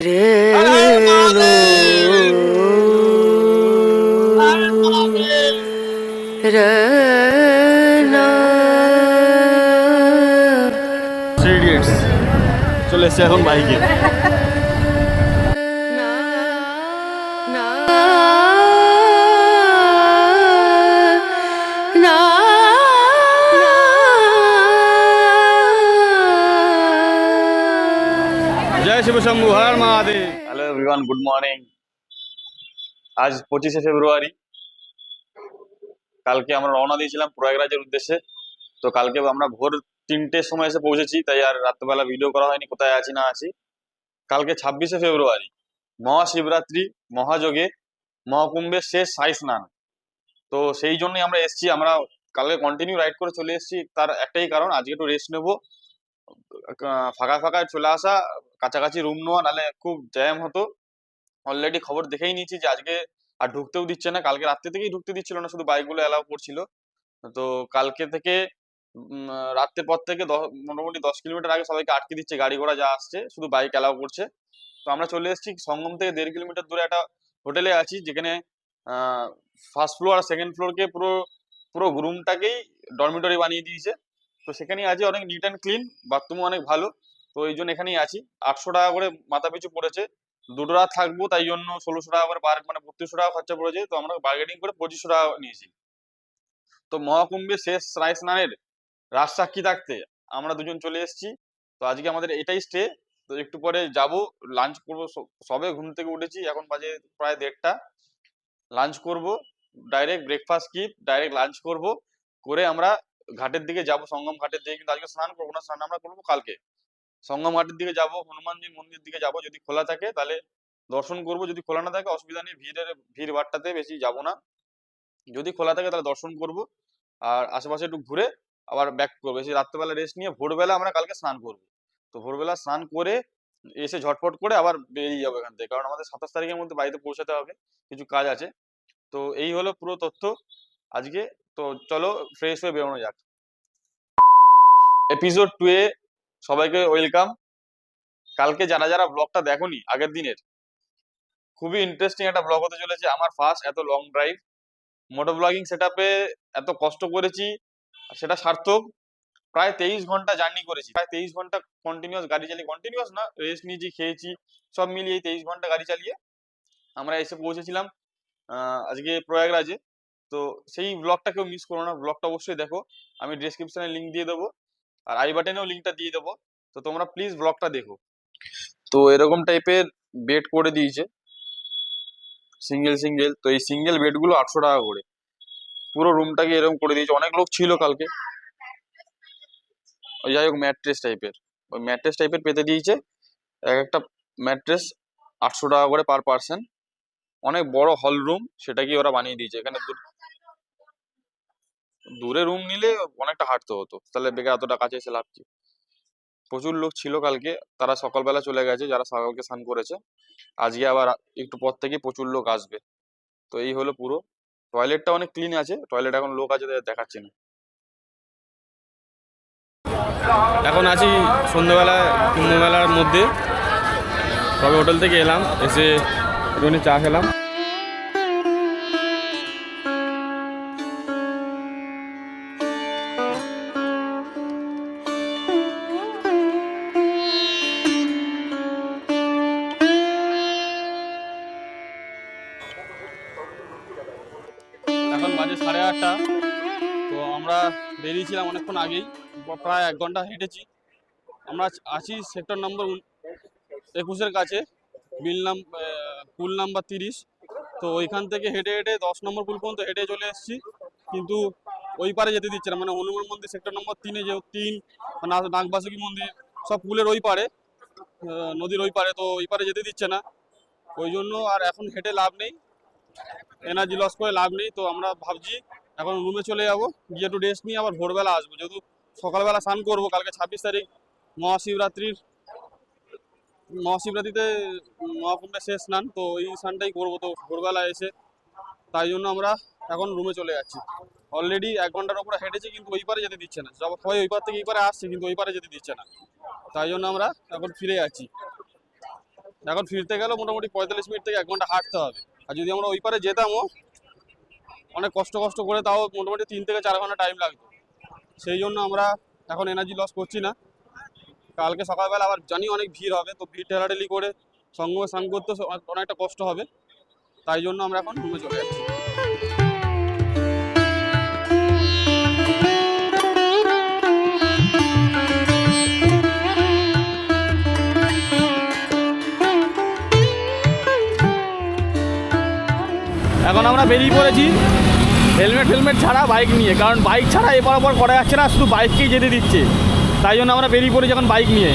Three idiots চলে এসছে এখন বাইকে। হ্যালো এভরিওয়ান গুড মর্নিং আজ পঁচিশে ফেব্রুয়ারি। কালকে আমরা রওনা দিয়েছিলাম প্রয়াগরাজের উদ্দেশ্যে। তো কালকে আমরা ভোর তিনটের সময় এসে পৌঁছেছি, তাই আর রাত্রেবেলা ভিডিও করা হয়নি, কোথায় আছি, না আছি। কালকে ছাব্বিশে ফেব্রুয়ারি, মহাশিবরাত্রি, মহাযোগে, মহাকুম্ভের শেষ সাই স্নান। তো সেই জন্যই আমরা এসেছি, আমরা কালকে কন্টিনিউ রাইড করে চলে এসেছি। তার একটাই কারণ, আজকে একটু রেস্ট নেব। ফাঁকা ফাঁকা চলে আসা কাছাকাছি রুম নেওয়া নাহলে খুব জ্যাম হতো। অলরেডি খবর দেখেই নিয়েছি যে আজকে আর ঢুকতেও দিচ্ছে না। কালকে রাত্রে থেকেই ঢুকতে দিচ্ছিল না, শুধু বাইকগুলো অ্যালাউ করছিল। তো কালকে থেকে রাত্রের পর থেকে মোটামুটি দশ কিলোমিটার আগে সবাইকে আটকে দিচ্ছে, গাড়ি ঘোড়া যা আসছে, শুধু বাইক অ্যালাউ করছে। তো আমরা চলে এসেছি সঙ্গম থেকে দেড় কিলোমিটার দূরে একটা হোটেলে আছি, যেখানে ফার্স্ট ফ্লোর আর সেকেন্ড ফ্লোরকে পুরো পুরো রুমটাকেই ডরমিটরি বানিয়ে দিয়েছে। তো সেখানেই আছে, অনেক নিট অ্যান্ড ক্লিন বাথরুমও অনেক ভালো। তো এই জন্য এখানেই আছি। আটশো টাকা করে মাথা পিছু পড়েছে। দুটো রাত থাকব, তাই জন্য ষোলোশো টাকা করে পার মানে বত্রিশশো টাকা খরচা পড়েছে। তো আমরা বার্গেনিং করে পঁচিশশো টাকা নিয়েছি। তো মহাকুম্ভের শেষ রায় স্নানের রাজ সাক্ষী থাকতে আমরা দুজন চলে এসেছি। তো আজকে আমাদের এটাই স্টে তো একটু পরে যাব। লাঞ্চ করব সবে ঘুম থেকে উঠেছি। এখন বাজে প্রায় দেড়টা। লাঞ্চ করব direct breakfast skip direct lunch করব। করে আমরা ঘাটের দিকে যাব, সঙ্গম ঘাটের দিকে। কিন্তু আজকে স্নান করব না। স্নান আমরা করব কালকে। সঙ্গম ঘাটের দিকে যাব হনুমানজি মন্দির দিকে যাব যদি খোলা থাকে, তাহলে দর্শন করব। যদি খোলা না থাকে, অসুবিধা নেই, ভিড়ের, ভিড় ভাড়টাতে বেশি যাব না। যদি খোলা থাকে, তাহলে দর্শন করব। আর আশেপাশে একটু ঘুরে আবার ব্যাক করব। এসে রাত্রেবেলা রেস্ট নিয়ে ভোরবেলা আমরা কালকে স্নান করব। তো ভোরবেলা স্নান করে এসে ঝটপট করে আবার বেরিয়ে যাব এখান থেকে। কারণ আমাদের সাতাশ তারিখের মধ্যে বাড়িতে পৌঁছাতে হবে, কিছু কাজ আছে। তো এই হলো পুরো তথ্য আজকে। তো চলো ফ্রেশ হয়ে বেরোনো যাক। এপিসোড টু এ সবাইকে ওয়েলকাম কালকে যারা যারা ব্লগটা দেখোনি, আগের দিনের, খুবই ইন্টারেস্টিং একটা ব্লগ হতে চলেছে আমার ফার্স্ট এত long drive motor blogging set এত কষ্ট করেছি সেটা সার্থক। প্রায় তেইশ ঘণ্টা জার্নি করেছি। প্রায় তেইশ ঘণ্টা কন্টিনিউয়াস গাড়ি চালিয়ে কন্টিনিউয়াস না রেস্ট নিয়েছি, খেয়েছি, সব মিলিয়ে তেইশ ঘণ্টা গাড়ি চালিয়ে আমরা এসে পৌঁছেছিলাম আজকে প্রয়াগরাজে। তো সেই ব্লগটা কেউ মিস করো না ব্লগটা অবশ্যই দেখো। আমি ডিসক্রিপশনে লিঙ্ক দিয়ে দেবো। আর আই বাটনেও লিঙ্কটা দিয়ে দেবো। তো তোমরা প্লিজ ব্লগটা দেখো। তো এরকম টাইপের বেড করে দিয়েছে। সিঙ্গেল সিঙ্গেল তো এই সিঙ্গেল বেডগুলো আটশো টাকা করে। পুরো রুমটাকে এরকম করে দিয়েছে। অনেক লোক ছিল কালকে। ওই যাই হোক ম্যাট্রেস টাইপের ওই ম্যাট্রেস টাইপের পেতে দিয়েছে। এক একটা ম্যাট্রেস আটশো টাকা করে পার পার্সন অনেক বড় হল রুম সেটাকে ওরা বানিয়ে দিয়েছে? এখানে দূর- রুম নিলে অনেকটা হাঁটতে হতো। তাহলে বেকার এতটা কাছে এসে লাভ কি? প্রচুর লোক ছিল কালকে, তারা সকালবেলা চলে গেছে, যারা সকালকে স্নান করেছে। আজকে আবার একটু পর থেকে প্রচুর লোক আসবে। তো এই হলো পুরো। টয়লেটটা অনেক ক্লিন আছে, টয়লেট এখন লোক আছে দেখাচ্ছি না। এখন আছি সন্ধ্যেবেলা কুম্ভ মধ্যে। তবে হোটেল থেকে এলাম, এসে চা খেলাম। আগেই। প্রায় এক ঘণ্টা হেঁটেছি। আমরা আছি সেক্টর নম্বর একুশের কাছে। বিল নাম পুল নাম্বার তিরিশ। তো ওইখান থেকে হেঁটে হেঁটে দশ নম্বর পুল পর্যন্ত হেঁটে চলে এসেছি। কিন্তু ওই পারে যেতে দিচ্ছে না। মানে হনুমান মন্দির সেক্টর নম্বর তিনে যে তিন নাগবাসুকি মন্দির, সব পুলের ওই পারে। নদীর ওই পারে। তো ওই পারে যেতে দিচ্ছে না। ওই জন্য আর এখন হেঁটে লাভ নেই। এনার্জি লস করে লাভ নেই। তো আমরা ভাবছি এখন রুমে চলে যাব, গিয়ে একটু রেস্ট নিয়ে আবার ভোরবেলা আসব। যেহেতু সকালবেলা স্নান করব, কালকে ছাব্বিশ তারিখ, মহাশিবরাত্রির, মহাশিবরাত্রিতে মহাকুম্ভের শেষ স্নান, তো এই স্নানটাই করব। তো ভোরবেলা এসে তাই জন্য আমরা এখন রুমে চলে যাচ্ছি। অলরেডি এক ঘণ্টার উপরে হেঁটেছি, কিন্তু ওই পারে যেতে দিচ্ছে না। সব- সবাই ওই পার থেকে এই পারে আসছে, কিন্তু ওই পারে যেতে দিচ্ছে না। তাই জন্য আমরা এখন ফিরে যাচ্ছি। এখন ফিরতে গেলেও মোটামুটি পঁয়তাল্লিশ মিনিট থেকে এক ঘণ্টা হাঁটতে হবে। আর যদি আমরা ওই পারে যেতামও অনেক কষ্ট কষ্ট করে তাও মোটামুটি তিন থেকে চার ঘণ্টা টাইম লাগতো। সেই জন্য আমরা এখন এনার্জি লস করছি না। কালকে সকালবেলা আবার জানি অনেক ভিড় হবে, তো ভিড় ঠেলাঠেলি করে সঙ্গে সাং করতে অনেকটা কষ্ট হবে। তাই জন্য আমরা এখন রুমে চলে যাচ্ছি। এখন আমরা বেরিয়ে পড়েছি। হেলমেট হেলমেট ছাড়া বাইক নিয়ে। কারণ বাইক ছাড়া এপার ওপর করা যাচ্ছে না, শুধু বাইককেই যেতে দিচ্ছে। তাই জন্য আমরা বেরিয়ে পড়েছি এখন বাইক নিয়ে।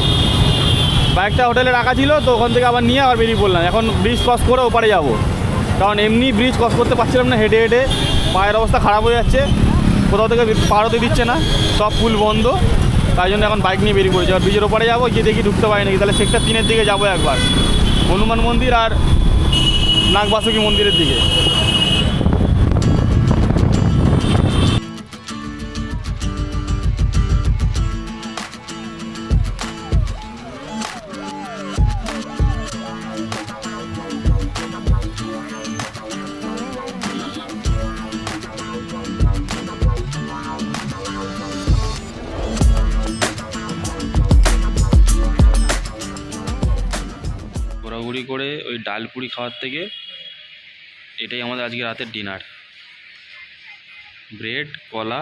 বাইকটা হোটেলে রাখা ছিল, তো ওখান থেকে আবার নিয়ে আবার বেরিয়ে পড়লাম। এখন ব্রিজ ক্রস করে ওপারে যাব। কারণ এমনি ব্রিজ ক্রস করতে পারছিলাম না, হেঁটে হেঁটে। পায়ের অবস্থা খারাপ হয়ে যাচ্ছে। কোথাও থেকে পার হতে দিচ্ছে না। সব পুল বন্ধ। তাই জন্য এখন বাইক নিয়ে বেরিয়ে পড়েছি। আর ব্রিজের ওপারে যাব, গিয়ে দেখি ঢুকতে পারি নাকি তাহলে সেক্টর তিনের দিকে যাব একবার। হনুমান মন্দির আর নাগবাসুকি মন্দিরের দিকে। করে ওই ডালপুরি খাওয়ার থেকে এটাই আমাদের আজকে রাতের ডিনার ব্রেড কলা,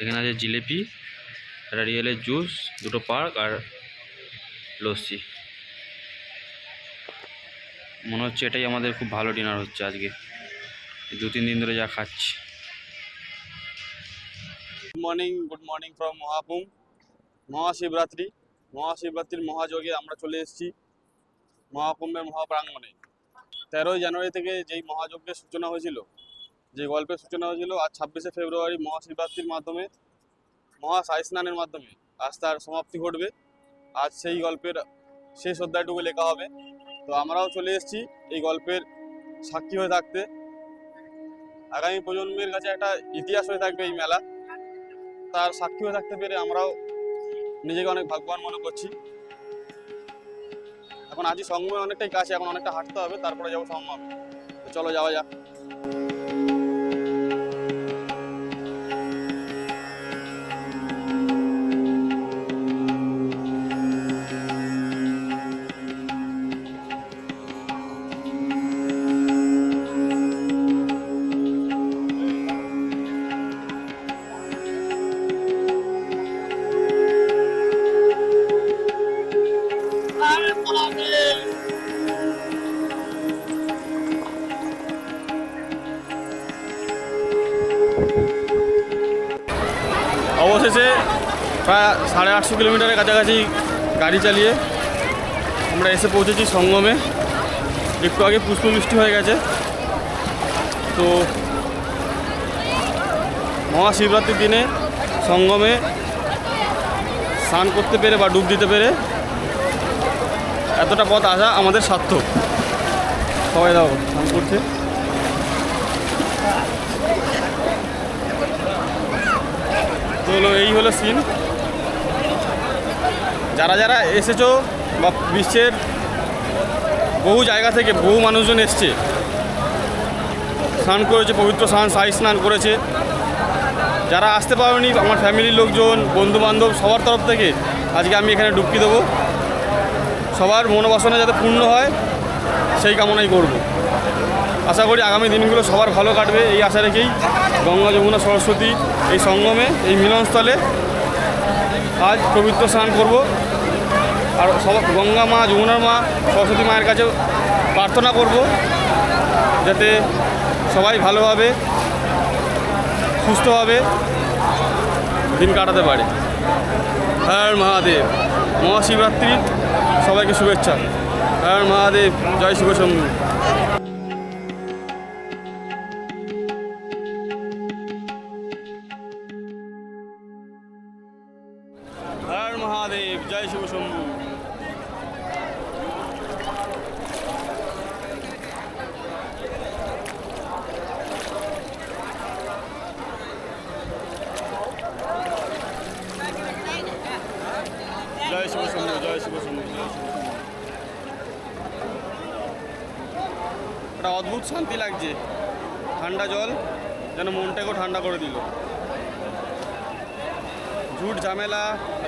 এখানে আছে জিলেপি রিয়েলের জুস দুটো পার্ক আর লস্যি। মনে হচ্ছে এটাই আমাদের খুব ভালো ডিনার হচ্ছে আজকে। দু তিন দিন ধরে যা খাচ্ছি। Good morning good morning from Mahakumbh Mahashivratri. মহাশিবরাত্রির মহাযোগে আমরা চলে এসেছি। মহাকুম্ভের মহাপ্রাঙ্গণে। তেরোই জানুয়ারি থেকে যেই মহাযজ্ঞের সূচনা হয়েছিল যে গল্পের সূচনা হয়েছিল আর ছাব্বিশে ফেব্রুয়ারি মহাশিবরাত্রির মাধ্যমে মহা স্নানের মাধ্যমে আজ তার সমাপ্তি ঘটবে। আজ সেই গল্পের শেষ অধ্যায়টুকু লেখা হবে। তো আমরাও চলে এসেছি এই গল্পের সাক্ষী হয়ে থাকতে। আগামী প্রজন্মের কাছে একটা ইতিহাস হয়ে থাকবে এই মেলা। তার সাক্ষী হয়ে থাকতে পেরে আমরাও নিজেকে অনেক ভাগ্যবান মনে করছি। এখন আজই সঙ্গমে অনেকটাই কাছে, এখন অনেকটা হাঁটতে হবে, তারপরে যাব সঙ্গম চলো যাওয়া যাক। অবশেষে প্রায় সাড়ে আটশো কিলোমিটারের কাছাকাছি গাড়ি চালিয়ে আমরা এসে পৌঁছেছি সঙ্গমে। একটু আগে পুষ্প পুষ্পবৃষ্টি হয়ে গেছে। তো মহাশিবরাত্রির দিনে সঙ্গমে স্নান করতে পেরে বা ডুব দিতে পেরে এতটা পথ আসা আমাদের সার্থক। সবাই দাও, স্নান করছে। হলো, এই হলো সিন যারা যারা এসেছ বা বিশ্বের বহু জায়গা থেকে বহু মানুষজন এসছে, স্নান করেছে, পবিত্র স্নান সাই স্নান করেছে। যারা আসতে পারেনি, আমার ফ্যামিলির লোকজন বন্ধু বান্ধব সবার তরফ থেকে আজকে আমি এখানে ডুবকি দেবো। সবার মনোবাসনা যাতে পূর্ণ হয়, সেই কামনাই করব। আশা করি আগামী দিনগুলো সবার ভালো কাটবে, এই আশা রেখেই গঙ্গা যমুনা সরস্বতী এই সঙ্গমে, এই মিলনস্থলে আজ পবিত্র স্নান করব। আর সব গঙ্গা মা, যমুনার মা, সরস্বতী মায়ের কাছে প্রার্থনা করব যাতে সবাই ভালোভাবে, সুস্থভাবে দিন কাটাতে পারে। হর মহাদেব, মহাশিবরাত্রি, সবাইকে শুভেচ্ছা। হর মহাদেব, জয় শিব একটা অদ্ভুত শান্তি লাগছে। ঠান্ডা জল, যেন মনটাকেও ঠান্ডা করে দিল। ঝুট ঝামেলা,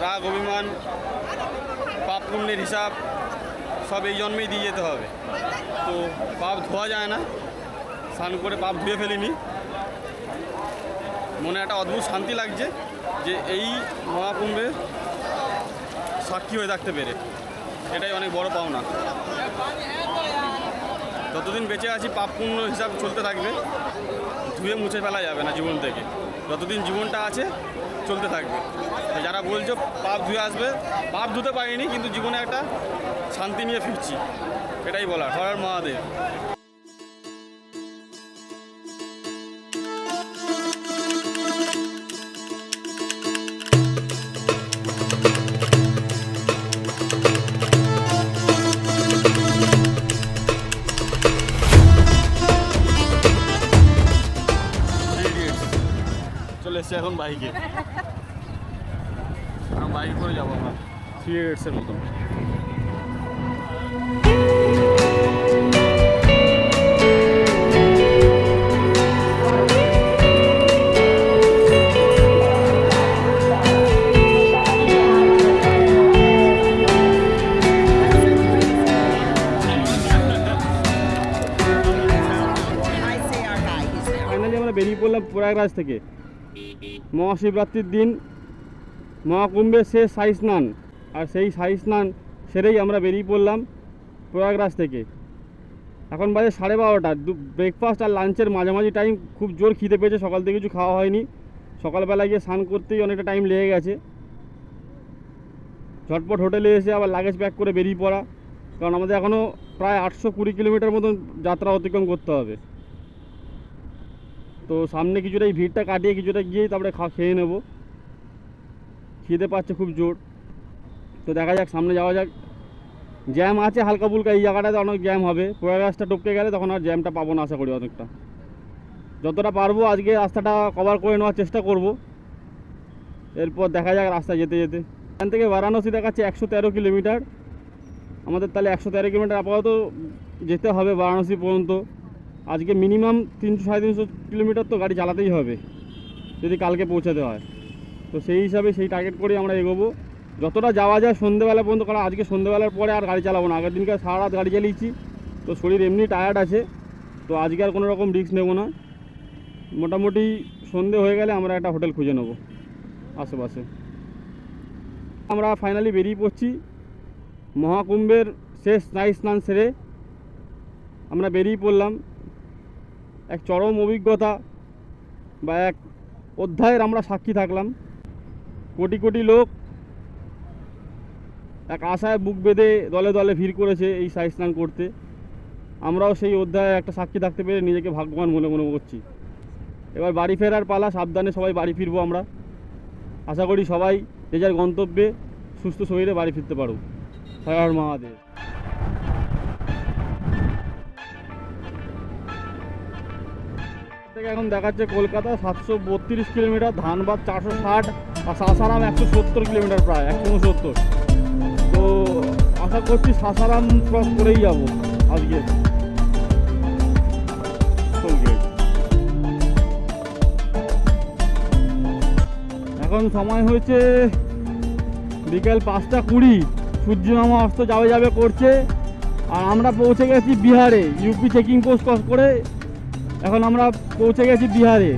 রাগ, অভিমান, পাপ পুণ্যের হিসাব, সব এই জন্মেই দিয়ে যেতে হবে। তো পাপ ধোয়া যায় না। স্নান করে পাপ ধুয়ে ফেলিনি। মনে একটা অদ্ভুত শান্তি লাগছে যে এই মহাকুম্ভে সাক্ষী হয়ে থাকতে পেরে। এটাই অনেক বড় পাওনা। যতদিন বেঁচে আছি, পাপ পুণ্য হিসাব চলতে থাকবে। ধুয়ে মুছে ফেলা যাবে না জীবন থেকে। যতদিন জীবনটা আছে, চলতে থাকবে। যারা বলছো পাপ ধুয়ে আসবে, পাপ ধুতে পারিনি, কিন্তু জীবনে একটা শান্তি নিয়ে ফিরছি। এটাই বলা হরার মহাদেব। বাইকে। বাইকে করে যাব আমরা। থ্রি ইডিয়টসের মতন. ফাইনালি আমরা বেরিয়ে পড়লাম প্রয়াগরাজ থেকে। মহাশিবরাত্রির দিন মহাকুম্ভের শেষ সাই স্নান, আর সেই সাই স্নান সেরেই আমরা বেরিয়ে পড়লাম প্রয়াগরাজ থেকে। এখন বাজে সাড়ে বারোটা ব্রেকফাস্ট আর লাঞ্চের মাঝামাঝি টাইম খুব জোর খিদে পেয়েছে, সকাল থেকে কিছু খাওয়া হয়নি। সকালবেলা গিয়ে স্নান করতেই অনেকটা টাইম লেগে গেছে। ঝটপট হোটেলে এসে আবার লাগেজ প্যাক করে বেরিয়ে পড়া, কারণ আমাদের এখনও প্রায় আটশো কুড়ি কিলোমিটার মতন যাত্রা অতিক্রম করতে হবে। তো সামনে কিছুটা এই ভিড়টা কাটিয়ে কিছুটা গিয়েই তারপরে খা খেয়ে নেব। খিদে পাচ্ছে খুব জোর। তো দেখা যাক, সামনে যাওয়া যাক। জ্যাম আছে হালকা ফুলকা, এই জায়গাটাতে অনেক জ্যাম হবে। প্রয়াগরাজটা টপকে গেলে তখন আর জ্যামটা পাবো না, আশা করি অনেকটা। যতটা পারব আজকে রাস্তাটা কভার করে নেওয়ার চেষ্টা করব। এরপর দেখা যাক রাস্তায় যেতে যেতে। এখান থেকে বারাণসী দেখাচ্ছে একশো তেরো কিলোমিটার। আমাদের তাহলে একশো তেরো কিলোমিটার আপাতত যেতে হবে বারাণসী পর্যন্ত। আজকে মিনিমাম তিনশো সাড়ে তিনশো কিলোমিটার তো গাড়ি চালাতেই হবে, যদি কালকে পৌঁছাতে হয়। তো সেই হিসাবে সেই টার্গেট করেই আমরা এগোবো। যতটা যাওয়া যায় সন্ধ্যেবেলা পর্যন্ত, কারণ আজকে সন্ধ্যেবেলার পরে আর গাড়ি চালাবো না। আগের দিনকে সারা রাত গাড়ি চালিয়েছি, তো শরীর এমনি টায়ার্ড আছে, তো আজকে আর কোনো রকম রিস্ক নেব না। মোটামুটি সন্ধে হয়ে গেলে আমরা একটা হোটেল খুঁজে নেব আশেপাশে। আমরা ফাইনালি বেরিয়ে পড়ছি মহাকুম্ভের শেষ স্নায়ু স্নান সেরে। আমরা বেরিয়ে পড়লাম। এক চরম অভিজ্ঞতা বা এক অধ্যায়ের আমরা সাক্ষী থাকলাম। কোটি কোটি লোক এক আশায় বুক বেঁধে দলে দলে ভিড় করেছে এই সাই স্নান করতে। আমরাও সেই অধ্যায়ে একটা সাক্ষী থাকতে পেরে নিজেকে ভাগ্যবান মনে মনে করছি। এবার বাড়ি ফেরার পালা, সাবধানে সবাই বাড়ি ফিরবো আমরা। আশা করি সবাই যে যার গন্তব্যে সুস্থ শরীরে বাড়ি ফিরতে হর হর মহাদেব। থেকে এখন দেখাচ্ছে কলকাতা সাতশো বত্রিশ কিলোমিটার, ধানবাদ চারশো ষাট আর সাসারাম একশো সত্তর কিলোমিটার প্রায়, একশো উনসত্তর। তো আশা করছি সাসারাম ক্রস করেই যাব আজকে। এখন সময় হয়েছে বিকেল পাঁচটা কুড়ি সূর্য অস্ত যাবে যাবে করছে। আর আমরা পৌঁছে গেছি বিহারে ইউপি চেকিং পোস্ট ক্রস করে। এখন আমরা পৌঁছে গেছি বিহারে।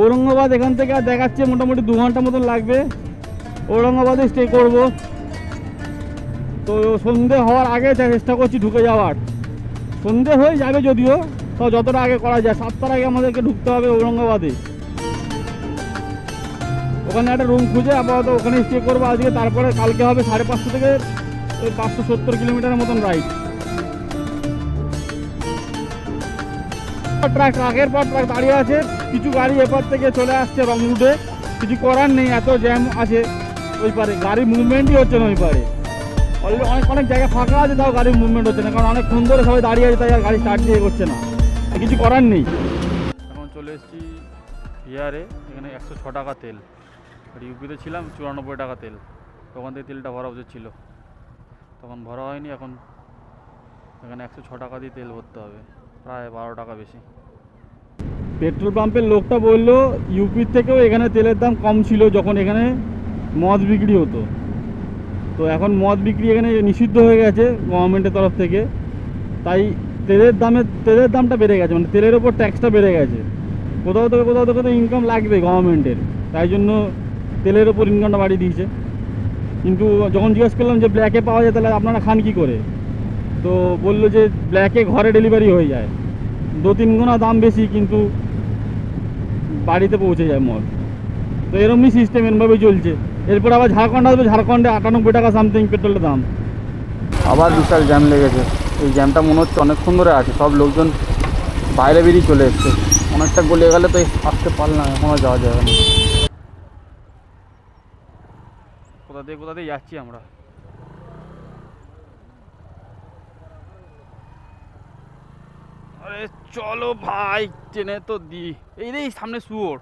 ঔরঙ্গাবাদ এখান থেকে আর দেখাচ্ছে মোটামুটি দু ঘণ্টা মতন লাগবে। ঔরঙ্গাবাদে স্টে করব। তো সন্ধে হওয়ার আগে চেষ্টা করছি ঢুকে যাওয়ার। সন্ধে হয়ে যাবে যদিও তো যতটা আগে করা যায়। সাতটার আগে আমাদেরকে ঢুকতে হবে ঔরঙ্গাবাদে। ওখানে একটা রুম খুঁজে আপাতত ওখানে স্টে করব। আজকে তারপরে কালকে হবে সাড়ে পাঁচশো থেকে পাঁচশো সত্তর কিলোমিটারের মতন রাইড ট্রাক ট্রাকের পর ট্রাক দাঁড়িয়ে আছে। কিছু গাড়ি এপার থেকে চলে আসছে রং রুটে কিছু করার নেই, এত জ্যাম আছে ওই পারে। গাড়ি মুভমেন্টই হচ্ছে না ওই পারে। অলরেডি অনেক অনেক জায়গা ফাঁকা আছে, তাও গাড়ির মুভমেন্ট হচ্ছে না। কারণ অনেকক্ষণ ধরে সবাই দাঁড়িয়ে আছে, তাই আর গাড়ি স্টার্ট দিয়ে করছে না। কিছু করার নেই। এখন চলে এসেছি বিহারে এখানে একশো ছ টাকা তেল। আর ইউপিতে ছিলাম চুরানব্বই টাকা তেল। ওখান থেকে তেলটা ভরা উচিত ছিল। তখন ভরা হয়নি, এখন এখানে একশো ছ টাকা দিয়ে তেল ভরতে হবে। প্রায় বারো টাকা বেশি। পেট্রোল পাম্পের লোকটা বলল ইউপির থেকেও এখানে তেলের দাম কম ছিল যখন এখানে মদ বিক্রি হতো। তো এখন মদ বিক্রি এখানে নিষিদ্ধ হয়ে গেছে গভর্নমেন্টের তরফ থেকে। তাই তেলের দামে, তেলের দামটা বেড়ে গেছে মানে তেলের ওপর ট্যাক্সটা বেড়ে গেছে। কোথাও থেকে কোথাও থেকে তো ইনকাম লাগবে গভর্নমেন্টের তাই জন্য তেলের ওপর ইনকামটা বাড়িয়ে দিয়েছে। কিন্তু যখন জিজ্ঞেস করলাম যে ব্ল্যাকে পাওয়া যায়, তাহলে আপনারা খান কী করে? তো বলল যে ব্ল্যাকে ঘরে ডেলিভারি হয়ে যায়। দু তিন গুণা দাম বেশি কিন্তু বাড়িতে পৌঁছে যায় মদ। তো এরমই সিস্টেম এরমভাবেই চলছে। এরপর আবার ঝাড়খণ্ড আসবে ঝাড়খণ্ডে আটানব্বই টাকা সামথিং পেট্রোলের দাম। আবার বিশাল জ্যাম লেগেছে। এই জ্যামটা মনে হচ্ছে অনেকক্ষণ ধরে আছে সব লোকজন বাইরে বেরিয়ে চলে এসছে। অনেকটা গলে গেলে তো আসতে পারলাম এখনও যাওয়া যাবে না। কোথা দিয়ে কোথা দিয়ে যাচ্ছি আমরা? আরে চলো ভাই ট্রেনে তো দি এই রে, সামনে শুয়োর।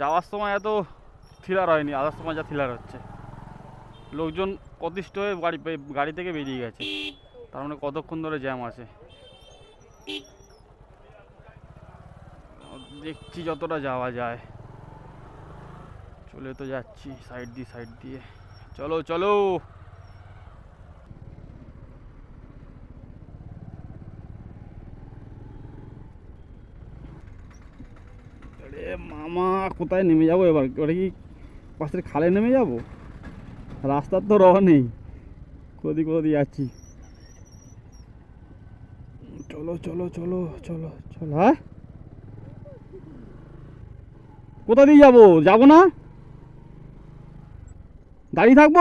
যাওয়ার সময় এত থ্রিলার হয়নি, আসার সময় যা থ্রিলার হচ্ছে। লোকজন অতিষ্ঠ হয়ে গাড়ি গাড়ি থেকে বেরিয়ে গেছে। তার মানে কতক্ষণ ধরে জ্যাম আছে। দেখছি যতটা যাওয়া যায়। চলে তো যাচ্ছি সাইড দিয়ে সাইড দিয়ে। চলো চলো আরে মামা কোথায় নেমে যাব এবার? ওটা কি পাশের খালে নেমে যাব? রাস্তার তো রহ নেই। কোদি কোদি যাচ্ছি। চলো চলো চলো চলো চলো হ্যাঁ? কোথা দিয়ে যাব? যাব না? দাঁড়িয়ে থাকব?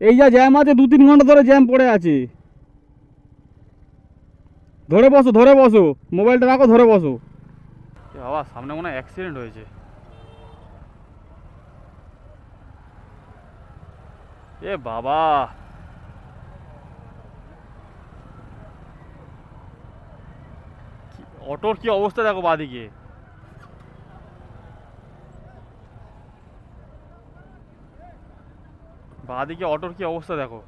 এই যা জ্যাম আছে দু তিন ঘণ্টা ধরে জ্যাম পড়ে আছে। ধরে বসো ধরে বসো। মোবাইলটা রাখো, ধরে বসো। বাবা, সামনে মনে হয় অ্যাক্সিডেন্ট হয়েছে। এ বাবা। অটোর কি অবস্থা দেখো বাদিকে। বাদিকে অটোর কি অবস্থা দেখো।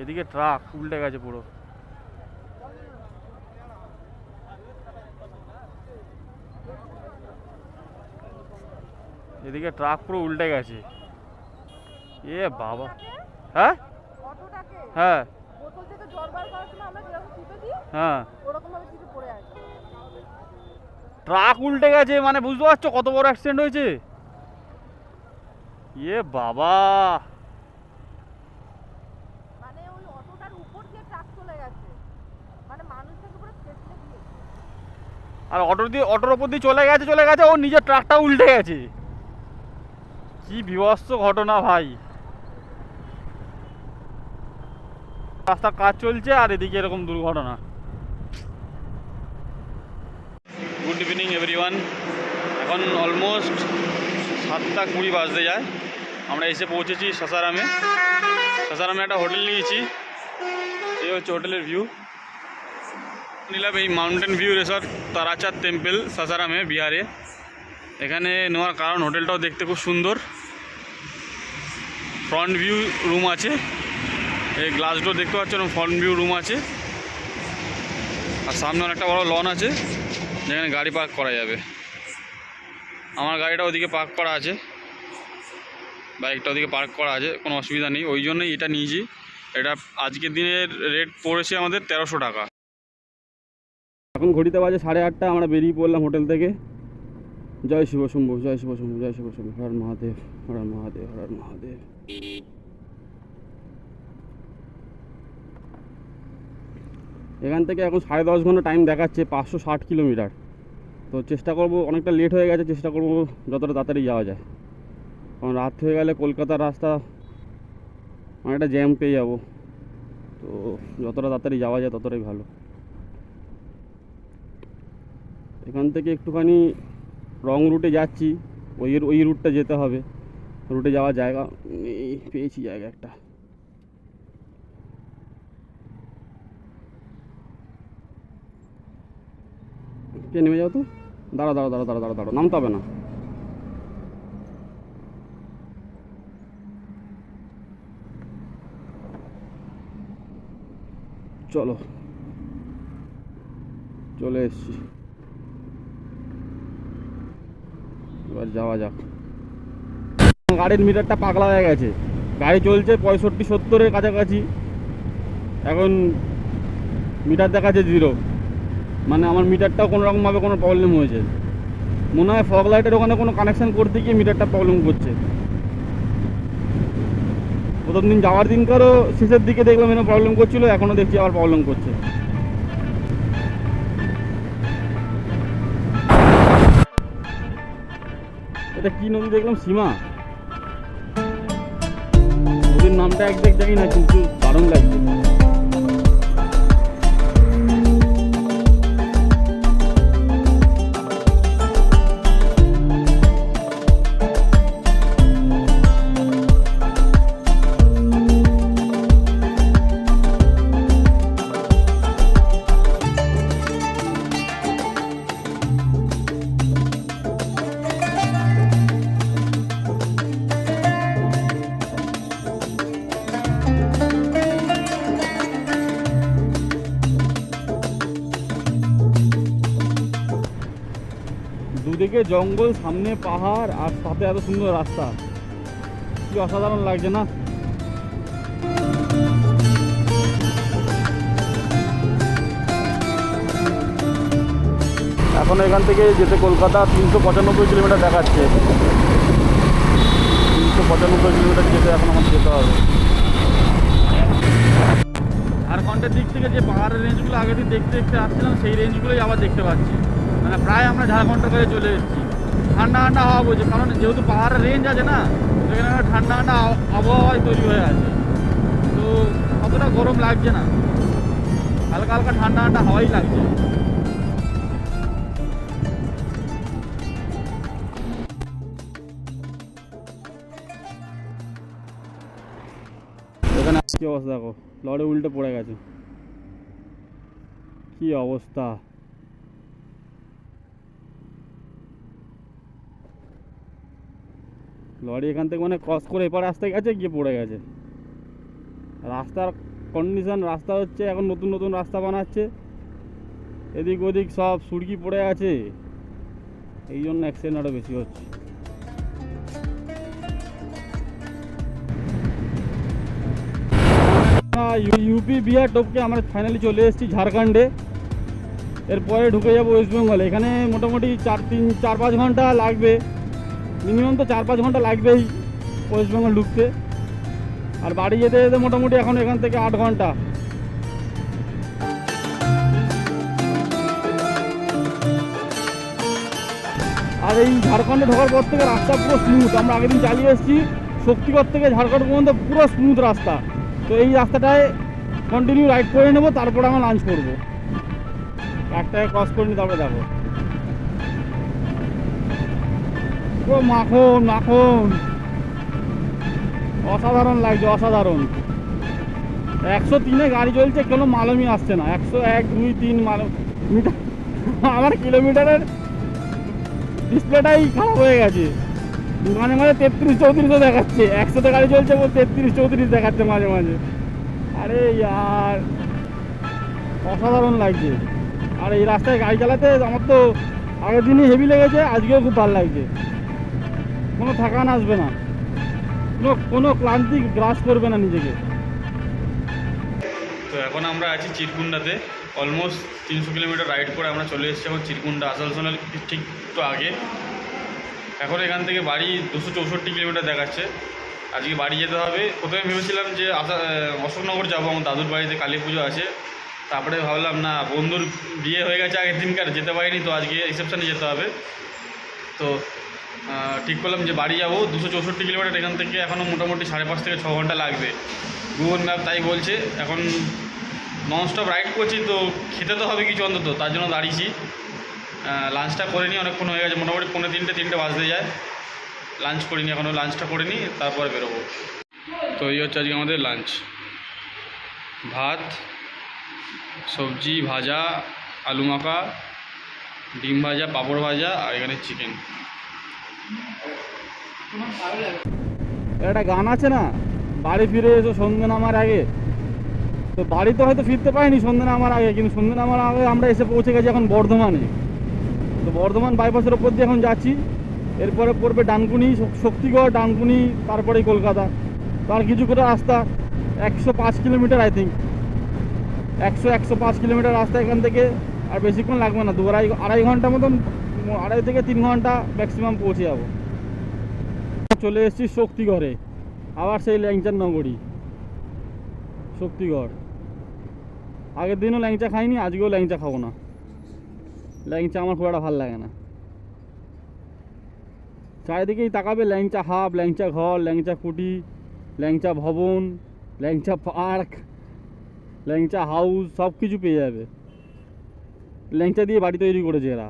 এদিকে ট্রাক উল্টে গেছে পুরো। এদিকে ট্রাক পুরো উল্টে গেছে। এ বাবা। হ্যাঁ? হ্যাঁ। হ্যাঁ। ট্রাক উল্টে গেছে মানে বুঝতে পারছ কত বড় অ্যাক্সিডেন্ট হয়েছে? এ বাবা মানে ওই অটোটার উপর দিয়ে ট্রাক চলে গেছে মানে মানুষটাকে পুরো থেতলে দিয়েছে আর অটো দিয়ে, অটোর ওপর দিয়ে চলে গেছে চলে গেছে, ও নিজের ট্রাকটা উল্টে গেছে। কি বিভৎস ঘটনা ভাই। রাস্তার কাজ চলছে আর এদিকে এরকম দুর্ঘটনা। গুড ইভিনিং এভরিওয়ান এখন অলমোস্ট সাতটা কুড়ি বাজতে যায়। আমরা এসে পৌঁছেছি সাসারামে। সাসারামে একটা হোটেল নিয়েছি। এই হচ্ছে হোটেলের ভিউ নিলাম এই মাউন্টেন ভিউ রিসর্ট তারাচার টেম্পল, সাসারামে, বিহারে। এখানে নেওয়ার কারণ হোটেলটাও দেখতে খুব সুন্দর। ফ্রন্ট ভিউ রুম আছে। এই গ্লাস ডোর দেখতে পাচ্ছেন, ফ্রন্ট ভিউ রুম আছে। আর সামনে অনেকটা বড় লন আছে, যেখানে গাড়ি পার্ক করা যাবে। আমার গাড়িটা ওদিকে পার্ক করা আছে। বাইকটা ওদিকে পার্ক করা আছে, কোনো অসুবিধা নেই। ওই জন্যই এটা নিয়েছি। এটা আজকের দিনের রেট পড়েছে আমাদের তেরোশো টাকা। এখন ঘড়িতে বাজে সাড়ে আটটা, আমরা বেরিয়ে পড়লাম হোটেল থেকে। জয় শিব শম্ভু, জয় শিব শম্ভু, জয় শিব শম্ভু। হর মহাদেব হর মহাদেব হর মহাদেব। এখান থেকে এখন সাড়ে দশ ঘণ্টা টাইম দেখাচ্ছে, পাঁচশো ষাট কিলোমিটার। তো চেষ্টা করব, অনেকটা লেট হয়ে গেছে, চেষ্টা করব যতটা তাড়াতাড়ি যাওয়া যায়। কারণ রাত হয়ে গেলে কলকাতার রাস্তা অনেকটা জ্যাম পেয়ে যাব। তো যতটা তাড়াতাড়ি যাওয়া যায়, ততটাই ভালো। এখান থেকে একটুখানি রং রুটে যাচ্ছি। ওই ওই রুটটা যেতে হবে। রুটে যাওয়ার জায়গা, এই পেয়েছি জায়গা একটা। কে নেমে যাও তো? দাঁড়া দাঁড়া দাঁড়া দাঁড়া দাঁড়া দাঁড়া নামতে হবে না। চলো। চলে এসছি। এবার যাওয়া যাক। গাড়ির মিটারটা পাগলা হয়ে গেছে। গাড়ি চলছে পঁয়ষট্টি, সত্তরের কাছাকাছি। এখন মিটার দেখাচ্ছে জিরো মানে আমার মিটারটাও কোনো রকমভাবে কোনো প্রবলেম হয়েছে। মনে হয় ফগ লাইটের ওখানে কোনো কানেকশান করতে গিয়ে মিটারটা প্রবলেম করছে। প্রথম দিন যাওয়ার দিনকারও শেষের দিকে দেখলাম এনে প্রবলেম করছিল, এখনও দেখছি আবার প্রবলেম করছে। এটা কি নদী দেখলাম? সীমা। নদীর নামটা একজ্যাক্ট জানি না কিন্তু দারুণ লাগছে। দুদিকে জঙ্গল সামনে পাহাড় আর সাথে এত সুন্দর রাস্তা। কি অসাধারণ লাগছে না? এখন এখান থেকে যেতে কলকাতা তিনশো পঁচানব্বই কিলোমিটার দেখাচ্ছে। তিনশো পঁচানব্বই কিলোমিটার যেতে এখন আমাদের যেতে হবে। ঝাড়খণ্ডের দিক থেকে যে পাহাড়ের রেঞ্জগুলো আগে দিন দেখতে দেখতে আসছিলাম সেই রেঞ্জগুলোই আবার দেখতে পাচ্ছি। মানে প্রায় আমরা ঝাড়খণ্ড করে চলে এসেছি। ঠান্ডা ঠান্ডা হাওয়া বলছে কারণ যেহেতু পাহাড়ের রেঞ্জ আছে না, সেখানে ঠান্ডা ঠান্ডা আব- আবহাওয়ায় তৈরি হয়ে আছে। তো অতটা গরম লাগছে না। হালকা হালকা ঠান্ডা ঠান্ডা হাওয়াই লাগছে। এখানে কি অবস্থা দেখো? লড়ে উল্টে পড়ে গেছে। কি অবস্থা? লরি এখান থেকে মানে ক্রস করে এপার আসতে গেছে, গিয়ে পড়ে গেছে। রাস্তার কন্ডিশন রাস্তা হচ্ছে এখন নতুন নতুন রাস্তা বানাচ্ছে। এদিক ওদিক সব সুড়কি পড়ে আছে। এই জন্য অ্যাক্সিডেন্ট আরও বেশি হচ্ছে। ইউ- ইউপি বিহার টপকে আমরা ফাইনালি চলে এসেছি ঝাড়খণ্ডে। এরপরে ঢুকে যাব ওয়েস্ট বেঙ্গল এখানে মোটামুটি চার তিন, চার পাঁচ ঘণ্টা লাগবে। মিনিমাম তো চার পাঁচ ঘণ্টা লাগবেই ওয়েস্ট বেঙ্গল ঢুকতে। আর বাড়ি যেতে যেতে মোটামুটি এখন এখান থেকে আট ঘণ্টা। আর এই ঝাড়খণ্ডে ঢোকার পর থেকে রাস্তা পুরো স্মুথ আমরা আগের দিন চালিয়ে এসেছি, শক্তিগড় থেকে ঝাড়খণ্ড পর্যন্ত পুরো স্মুথ রাস্তা। তো এই রাস্তাটায় কন্টিনিউ রাইড করে নেব, তারপরে আমরা লাঞ্চ করব। একটাকে ক্রস করে নি তারপরে দেখো পুরো মাখন মাখন। অসাধারণ লাগছে, অসাধারণ। একশো তিনে গাড়ি চলছে, কোনো মালমই আসছে না। একশো এক, দুই, তিন মাল মিটার। আমার কিলোমিটারের ডিসপ্লেটাই খারাপ হয়ে গেছে। মাঝে মাঝে তেত্রিশ, চৌত্রিশও দেখাচ্ছে। একশোতে গাড়ি চলছে বল তেত্রিশ, চৌত্রিশ দেখাচ্ছে মাঝে মাঝে। আরে আর অসাধারণ লাগছে। আর এই রাস্তায় গাড়ি চালাতে আমার তো আগের দিনই হেভি লেগেছে, আজকেও খুব ভালো লাগছে। কোনো থাকান আসবে না। কোনো ক্লান্তি গ্রাস করবে না নিজেকে। তো এখন আমরা আছি চিরকুন্ডাতে অলমোস্ট তিনশো কিলোমিটার রাইড করে আমরা চলে এসেছি এখন চিরকুন্ডা আসানসোলের ঠিক একটু আগে। এখন এখান থেকে বাড়ি দুশো চৌষট্টি কিলোমিটার দেখাচ্ছে। আজকে বাড়ি যেতে হবে। প্রথমে ভেবেছিলাম যে আসা অশোকনগর যাব, আমার দাদুর বাড়িতে কালী পুজো আছে। তারপরে ভাবলাম, না, বন্ধুর বিয়ে হয়ে গেছে আগের দিনকার, যেতে পারিনি, তো আজকে রিসেপশানে যেতে হবে। তো ঠিক করলাম যে বাড়ি যাব। দুশো চৌষট্টি কিলোমিটার এখান থেকে এখনও মোটামুটি সাড়ে পাঁচ থেকে ছ ঘণ্টা লাগবে। গুগল ম্যাপ তাই বলছে। এখন ননস্টপ রাইড করছি তো খেতে তো হবে কিছু অন্তত, তার জন্য দাঁড়িয়েছি। লাঞ্চটা করে নিই, অনেকক্ষণ হয়ে গেছে। মোটামুটি পনেরো তিনটে তিনটে বাজতে যায়। লাঞ্চ করিনি এখনও লাঞ্চটা করে নিই, তারপরে বেরোবো। তো এই হচ্ছে আজকে আমাদের লাঞ্চ ভাত, সবজি ভাজা, আলু মাখা, ডিম ভাজা, পাঁপড় ভাজা, আর এখানে চিকেন একটা গান আছে না? বাড়ি ফিরে এসো সন্ধ্যে নামার আগে। তো বাড়িতে হয়তো ফিরতে পারিনি সন্ধ্যে নামার আগে, কিন্তু সন্ধ্যে নামার আগে আমরা এসে পৌঁছে গেছি এখন বর্ধমানে। তো বর্ধমান বাইপাসের ওপর দিয়ে এখন যাচ্ছি। এরপরে পড়বে ডানকুনি শক্তিগড়, ডানকুনি, তারপরেই কলকাতা। তো আর কিছু করে রাস্তা, একশো পাঁচ কিলোমিটার আই থিঙ্ক একশো একশো পাঁচ কিলোমিটার রাস্তা এখান থেকে, আর বেশিক্ষণ লাগবে না, দু আড়াই আড়াই ঘণ্টা মতন আড়াই থেকে তিন ঘণ্টা ম্যাক্সিমাম পৌঁছে যাব। চলে এসেছি শক্তিগড়ে, আবার সেই ল্যাংচার নগরী, শক্তিগড়। আগের দিনও ল্যাংচা খাইনি, আজকেও ল্যাংচা খাব না। ল্যাংচা আমার খুব একটা ভালো লাগে না। চারিদিকেই তাকাবে ল্যাংচা হাব, ল্যাংচা ঘর, ল্যাংচা কুটি, ল্যাংচা ভবন, ল্যাংচা পার্ক, ল্যাংচা হাউস সব কিছু পেয়ে যাবে। ল্যাংচা দিয়ে বাড়ি তৈরি করেছে এরা।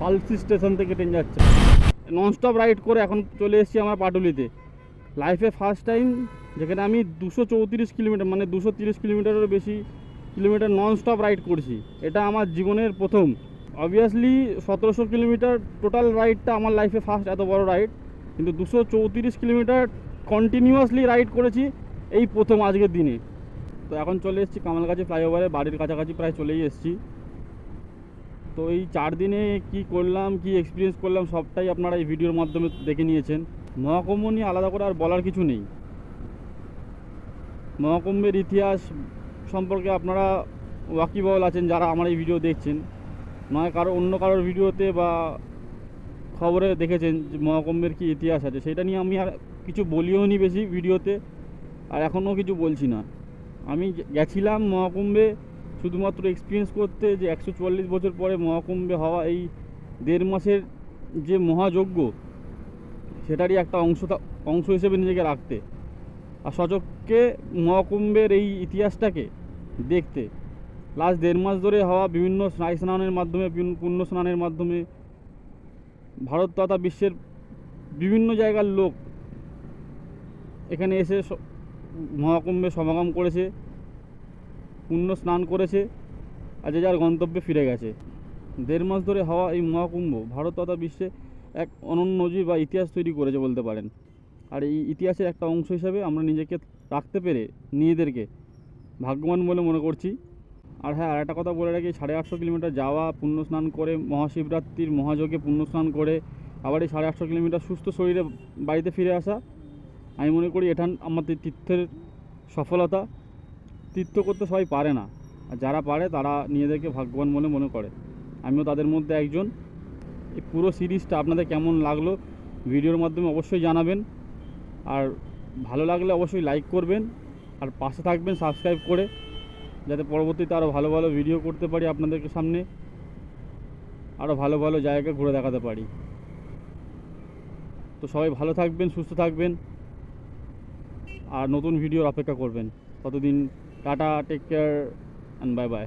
পালসি স্টেশন থেকে ট্রেন যাচ্ছে। ননস্টপ রাইড করে এখন চলে এসেছি আমার পাটুলিতে। লাইফে ফার্স্ট টাইম যেখানে আমি দুশো চৌত্রিশ কিলোমিটার মানে দুশো তিরিশ কিলোমিটারেরও বেশি কিলোমিটার ননস্টপ রাইড করছি। এটা আমার জীবনের প্রথম। অবভিয়াসলি সতেরোশো কিলোমিটার টোটাল রাইডটা আমার লাইফে ফার্স্ট এত বড় রাইড কিন্তু দুশো চৌত্রিশ কিলোমিটার কন্টিনিউয়াসলি রাইড করেছি এই প্রথম আজকের দিনে। তো এখন চলে এসেছি কামালগাছি ফ্লাইওভারে বাড়ির কাছাকাছি প্রায় চলেই এসেছি। তো এই চার দিনে কি করলাম, কি এক্সপিরিয়েন্স করলাম, সবটাই আপনারা এই ভিডিওর মাধ্যমে দেখে নিয়েছেন। মহাকুম্ভ নিয়ে আলাদা করে আর বলার কিছু নেই। মহাকুম্ভের ইতিহাস সম্পর্কে আপনারা ওয়াকিবল আছেন যারা আমার এই ভিডিও দেখছেন। নয় কারও, অন্য কারোর ভিডিওতে বা খবরে দেখেছেন যে মহাকুম্ভের কী ইতিহাস আছে। সেটা নিয়ে আমি আর কিছু বলিও নি বেশি ভিডিওতে আর এখনও কিছু বলছি না। আমি গেছিলাম মহাকুম্ভে শুধুমাত্র এক্সপিরিয়েন্স করতে যে একশো চুয়াল্লিশ বছর পরে মহাকুম্ভে হওয়া এই দেড় মাসের যে মহাযজ্ঞ, সেটারই একটা অংশ অংশ হিসেবে নিজেকে রাখতে আর সচককে মহাকুম্ভের এই ইতিহাসটাকে দেখতে। লাস্ট দেড় মাস ধরে হওয়া বিভিন্ন স্নায়ু স্নানের মাধ্যমে, পুণ্য স্নানের মাধ্যমে ভারত তথা বিশ্বের বিভিন্ন জায়গার লোক এখানে এসে মহাকুম্ভে সমাগম করেছে। পুণ্য স্নান করেছে আর যে যার গন্তব্যে ফিরে গেছে। দেড় মাস ধরে হওয়া এই মহাকুম্ভ ভারত তথা বিশ্বে এক অনন্য নজির বা ইতিহাস তৈরি করেছে বলতে পারেন। আর এই ইতিহাসের একটা অংশ হিসাবে আমরা নিজেকে রাখতে পেরে নিজেদেরকে ভাগ্যবান বলে মনে করছি। আর হ্যাঁ আর একটা কথা বলে রাখি, সাড়ে আটশো কিলোমিটার যাওয়া, পুণ্য স্নান করে, মহাশিবরাত্রির মহাযোগে পুণ্য স্নান করে, আবার এই সাড়ে আটশো কিলোমিটার সুস্থ শরীরে বাড়িতে ফিরে আসা, আমি মনে করি এটা আমাদের তীর্থের সফলতা। তীর্থ করতে সবাই পারে না। আর যারা পারে, তারা নিজেদেরকে ভাগ্যবান বলে মনে করে। আমিও তাদের মধ্যে একজন। এই পুরো সিরিজটা আপনাদের কেমন লাগল, ভিডিওর মাধ্যমে অবশ্যই জানাবেন। আর ভালো লাগলে অবশ্যই লাইক করবেন। আর পাশে থাকবেন সাবস্ক্রাইব করে, যাতে পরবর্তীতে আরও ভালো ভালো ভিডিও করতে পারি আপনাদেরকে সামনে। আরও ভালো ভালো জায়গা ঘুরে দেখাতে পারি। তো সবাই ভালো থাকবেন, সুস্থ থাকবেন। আর নতুন ভিডিওর অপেক্ষা করবেন। ততদিন tata take care and bye bye